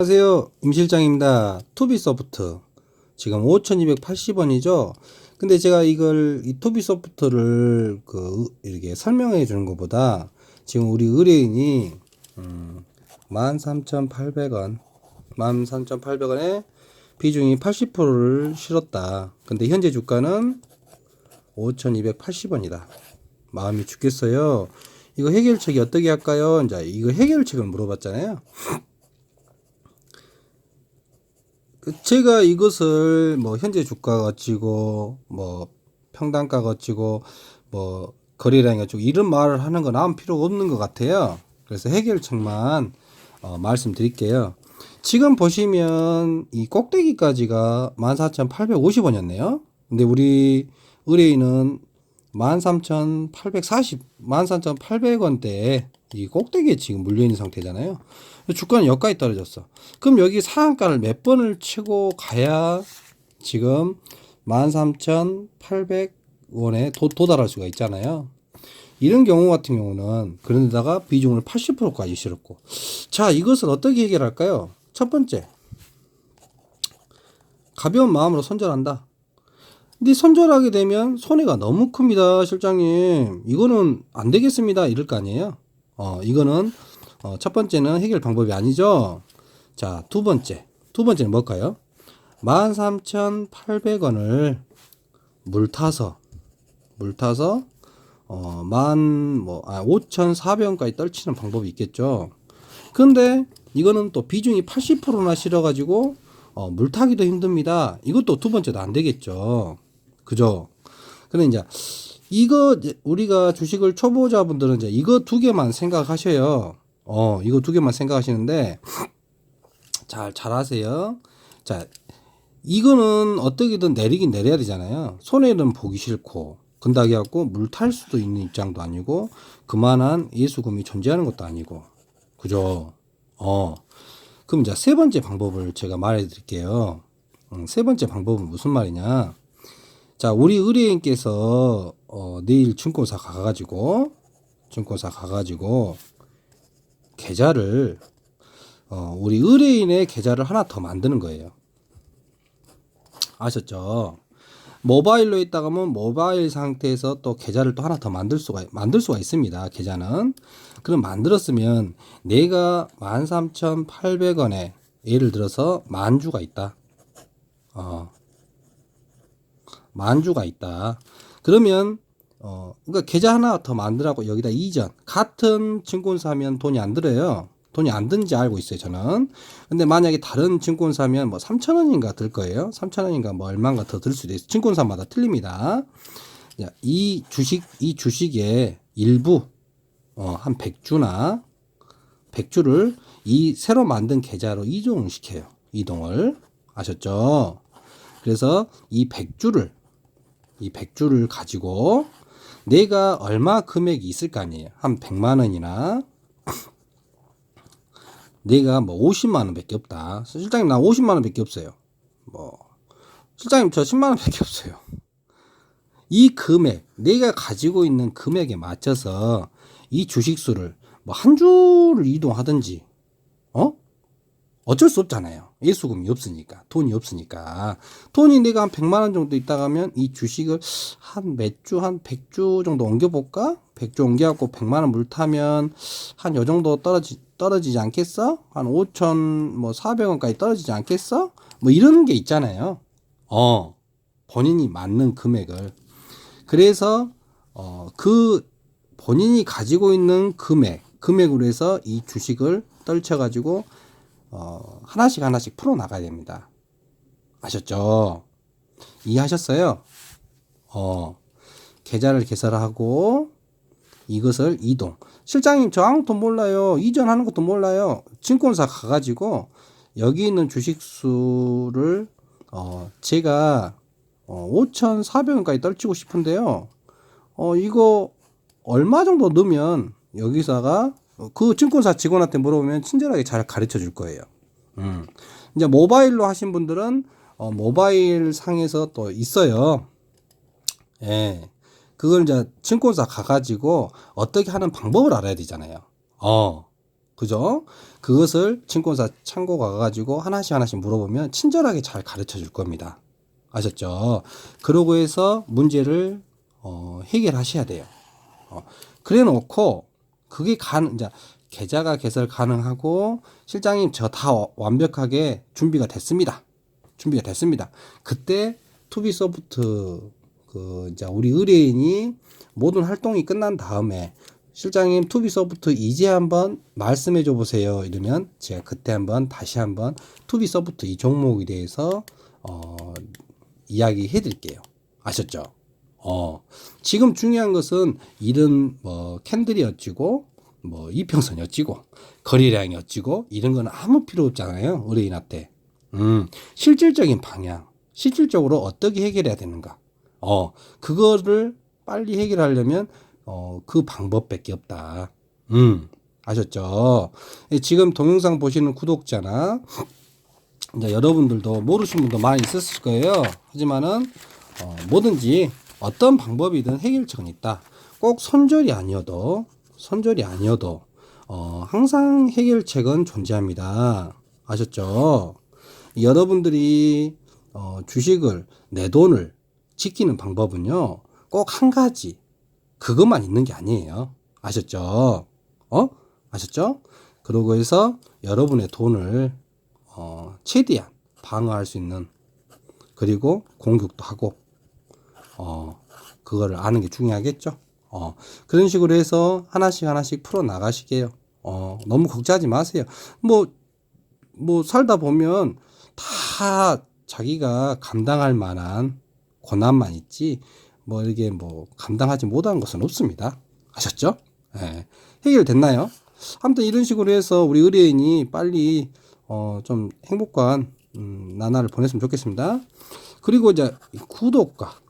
안녕하세요. 임 실장입니다. 투비 소프트. 지금 5280원이죠. 근데 제가 이걸, 이 투비 소프트를 그, 이렇게 설명해 주는 것보다 지금 우리 의뢰인이, 음, 13,800원, 13,800원에 비중이 80%를 실었다. 근데 현재 주가는 5,280원이다. 마음이 죽겠어요. 이거 해결책이 어떻게 할까요? 이제 이거 해결책을 물어봤잖아요. 그 제가 이것을 뭐 현재 주가가 어찌고 뭐 평단가가 어찌고 뭐 거래량이 어찌고 이런 말을 하는 건 아무 필요가 없는 것 같아요. 그래서 해결책만 어, 말씀드릴게요. 지금 보시면 이 꼭대기까지가 14,850원이었네요. 근데 우리 의뢰인은 13,840, 13,800원대에 이 꼭대기에 지금 물려있는 상태잖아요. 주가는 여기까지 떨어졌어. 그럼 여기 상한가를 몇 번을 치고 가야 지금 13,800원에 도, 도달할 수가 있잖아요. 이런 경우 같은 경우는 그런데다가 비중을 80%까지 실었고. 자, 이것을 어떻게 해결할까요? 첫 번째. 가벼운 마음으로 손절한다. 근데 손절하게 되면 손해가 너무 큽니다, 실장님. 이거는 안 되겠습니다. 이럴 거 아니에요? 어, 이거는 어, 첫 번째는 해결 방법이 아니죠. 자, 두 번째. 두 번째는 뭘까요? 13,800원을 물 타서 물 타서 어, 만, 뭐, 아, 5,400원까지 떨치는 방법이 있겠죠. 근데 이거는 또 비중이 80%나 실어가지고 어, 물 타기도 힘듭니다. 이것도 두 번째도 안 되겠죠. 그죠? 근데 이제 이거 우리가 주식을 초보자분들은 이제 이거 두 개만 생각하셔요. 어, 이거 두 개만 생각하시는데 잘 잘하세요. 자, 이거는 어떻게든 내리긴 내려야 되잖아요. 손해는 보기 싫고 근다고 해갖고 물 탈 수도 있는 입장도 아니고 그만한 예수금이 존재하는 것도 아니고 그죠? 어. 그럼 이제 세 번째 방법을 제가 말해 드릴게요. 음, 세 번째 방법은 무슨 말이냐? 자, 우리 의뢰인께서 어, 내일 증권사 가가지고 증권사 가가지고 계좌를 어, 우리 의뢰인의 계좌를 하나 더 만드는 거예요. 아셨죠? 모바일로 있다가면 모바일 상태에서 또 계좌를 또 하나 더 만들 수가 만들 수가 있습니다. 계좌는 그럼 만들었으면 내가 13,800원에 예를 들어서 만주가 있다. 어. 만 주가 있다. 그러면 어 그러니까 계좌 하나 더 만들라고 여기다 이전 같은 증권사면 돈이 안 들어요. 돈이 안 드는지 알고 있어요, 저는. 근데 만약에 다른 증권사면 뭐 3,000원인가 들 거예요. 3,000원인가 뭐 얼마인가 더 들 수도 있어요. 증권사마다 틀립니다. 자, 이 주식, 이 주식의 일부, 어, 한 100주나 100주를 이 새로 만든 계좌로 이동을 시켜요. 이동을. 아셨죠? 그래서 이 100주를, 이 100주를 가지고 내가 얼마 금액이 있을 거 아니에요. 한 100만 원이나 내가 뭐 50만 원밖에 없다. 실장님 나 50만 원밖에 없어요. 뭐 실장님 저 10만 원밖에 없어요. 이 금액 내가 가지고 있는 금액에 맞춰서 이 주식 수를 뭐 한 주를 이동하든지 어 어쩔 수 없잖아요. 예수금이 없으니까 돈이 없으니까 돈이 내가 한 100만 원 정도 있다 가면 이 주식을 한 몇 주 한 100주 정도 옮겨 볼까? 100주 옮겨 갖고 100만 원 물 타면 한 요 정도 떨어지 떨어지지 않겠어? 한 5천 뭐 400원까지 떨어지지 않겠어? 뭐 이런 게 있잖아요. 어. 본인이 맞는 금액을 그래서 어 그 본인이 가지고 있는 금액 금액으로 해서 이 주식을 떨쳐 가지고 어, 하나씩 하나씩 풀어 나가야 됩니다. 아셨죠? 이해하셨어요? 어, 계좌를 개설하고 이것을 이동. 실장님 저 아무것도 몰라요. 이전하는 것도 몰라요. 증권사 가가지고 여기 있는 주식 수를 어, 제가 어, 5,400원까지 떨치고 싶은데요. 어, 이거 얼마 정도 넣으면 여기서가 그 증권사 직원한테 물어보면 친절하게 잘 가르쳐 줄 거예요. 음. 이제 모바일로 하신 분들은 어, 모바일 상에서 또 있어요. 예. 그걸 이제 증권사 가가지고 어떻게 하는 방법을 알아야 되잖아요. 어. 그죠? 그것을 증권사 창고 가가지고 하나씩 하나씩 물어보면 친절하게 잘 가르쳐 줄 겁니다. 아셨죠? 그러고 해서 문제를 어, 해결하셔야 돼요. 어, 그래 놓고 그게 가능 이제 계좌가 개설 가능하고 실장님 저 다 완벽하게 준비가 됐습니다. 준비가 됐습니다. 그때 투비 소프트 그 이제 우리 의뢰인이 모든 활동이 끝난 다음에 실장님 투비 소프트 이제 한번 말씀해 줘 보세요. 이러면 제가 그때 한번 다시 한번 투비 소프트 이 종목에 대해서 어 이야기해 드릴게요. 아셨죠? 어, 지금 중요한 것은 이런 뭐 캔들이 어찌고 뭐 이평선이 어찌고 거래량이 어찌고 이런 거는 아무 필요 없잖아요. 의뢰인한테. 음, 실질적인 방향, 실질적으로 어떻게 해결해야 되는가. 어, 그거를 빨리 해결하려면 어, 그 방법밖에 없다. 음, 아셨죠? 예, 지금 동영상 보시는 구독자나 이제 여러분들도 모르신 분도 많이 있었을 거예요. 하지만은 어, 뭐든지 어떤 방법이든 해결책은 있다. 꼭 손절이 아니어도 손절이 아니어도 어, 항상 해결책은 존재합니다. 아셨죠? 여러분들이 어, 주식을 내 돈을 지키는 방법은요. 꼭 한 가지 그것만 있는 게 아니에요. 아셨죠? 어? 아셨죠? 그러고 해서 여러분의 돈을 어, 최대한 방어할 수 있는 그리고 공격도 하고 어, 그거를 아는 게 중요하겠죠. 어, 그런 식으로 해서 하나씩 하나씩 풀어 나가시게요. 어, 너무 걱정하지 마세요. 뭐, 뭐 살다 보면 다 자기가 감당할 만한 고난만 있지, 뭐 이게 뭐 감당하지 못한 것은 없습니다. 아셨죠? 예. 해결됐나요? 아무튼 이런 식으로 해서 우리 의뢰인이 빨리 어, 좀 행복한 음, 나날을 보냈으면 좋겠습니다. 그리고 이제 이 구독과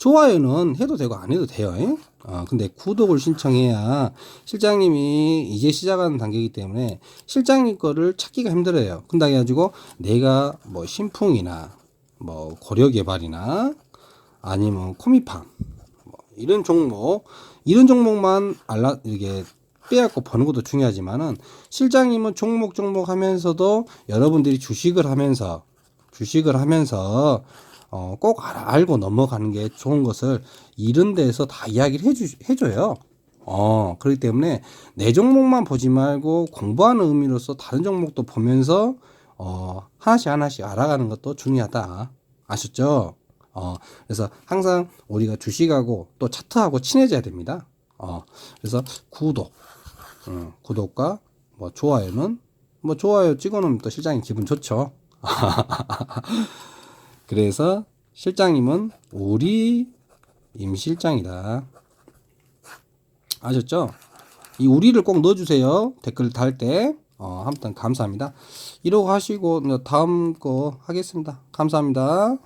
좋아요는 해도 되고 안 해도 돼요. 예? 어, 근데 구독을 신청해야 실장님이 이제 시작하는 단계이기 때문에 실장님 거를 찾기가 힘들어요. 근데 해가지고 내가 뭐 신풍이나 뭐 고려개발이나 아니면 코미팜 뭐 이런 종목 이런 종목만 알라 이게 빼앗고 버는 것도 중요하지만은 실장님은 종목 종목 하면서도 여러분들이 주식을 하면서 주식을 하면서 어, 꼭 알고 넘어가는 게 좋은 것을 이런 데서 다 이야기를 해주, 해줘요. 어, 그렇기 때문에 내 종목만 보지 말고 공부하는 의미로서 다른 종목도 보면서 어, 하나씩 하나씩 알아가는 것도 중요하다. 아셨죠? 어, 그래서 항상 우리가 주식하고 또 차트하고 친해져야 됩니다. 어, 그래서 구독, 음, 구독과 뭐 좋아요는 뭐 좋아요 찍어놓으면 또 실장님 기분 좋죠. 그래서 실장님은 우리 임 실장이다. 아셨죠? 이 우리를 꼭 넣어주세요. 댓글 달 때. 어, 아무튼 감사합니다. 이러고 하시고 다음 거 하겠습니다. 감사합니다.